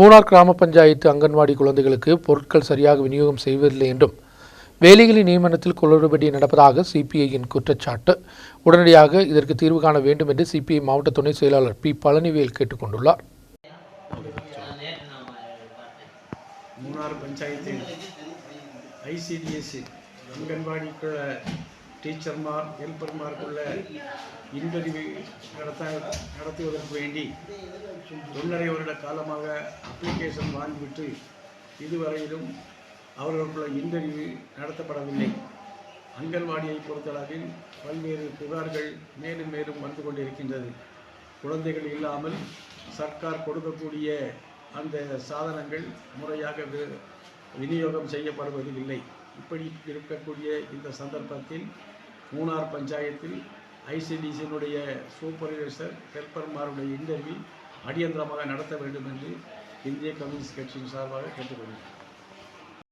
மூணார் கிராம பஞ்சாயத்து அங்கன்வாடி குழந்தைகளுக்கு பொருட்கள் சரியாக விநியோகம் செய்வதில்லை என்றும் வேலைகளின் நியமனத்தில் குளறுபடி நடப்பதாக சிபிஐயின் குற்றச்சாட்டு. உடனடியாக இதற்கு தீர்வு காண வேண்டும் என்று சிபிஐ மாவட்ட துணை செயலாளர் பி. பழனிவேல் கேட்டுக்கொண்டுள்ளார் மூணார் பஞ்சாயத்தில் ஐசிடிஎஸ்சி அங்கன்வாடி டீச்சர்மார் ஹெல்ப்பர்மாருக்குள்ள இன்டர்வியூ நடத்த நடத்துவதற்கு வேண்டி ஒன்றரை வருட காலமாக அப்ளிகேஷன் வாங்கிவிட்டு இதுவரையிலும் அவர்களுக்குள்ள இன்டர்வியூ நடத்தப்படவில்லை. அங்கன்வாடியை பொறுத்தளவில் பல்வேறு புகார்கள் மேலும் மேலும் வந்து கொண்டிருக்கின்றது. குழந்தைகள் இல்லாமல் சர்க்கார் கொடுக்கக்கூடிய அந்த சாதனங்கள் முறையாக விநியோகம் விநியோகம் செய்யப்படுவதில்லை. இப்படி இருக்கக்கூடிய இந்த சந்தர்ப்பத்தில் மூணார் பஞ்சாயத்தில் ஐசிடிசியினுடைய சூப்பர்வைசர் ஹெல்பர்மாருடைய இன்டர்வியூ அடியந்திரமாக நடத்த வேண்டும் என்று இந்திய கம்யூனிஸ்ட் கட்சியின் சார்பாக கேட்டுக்கொள்கிறேன்.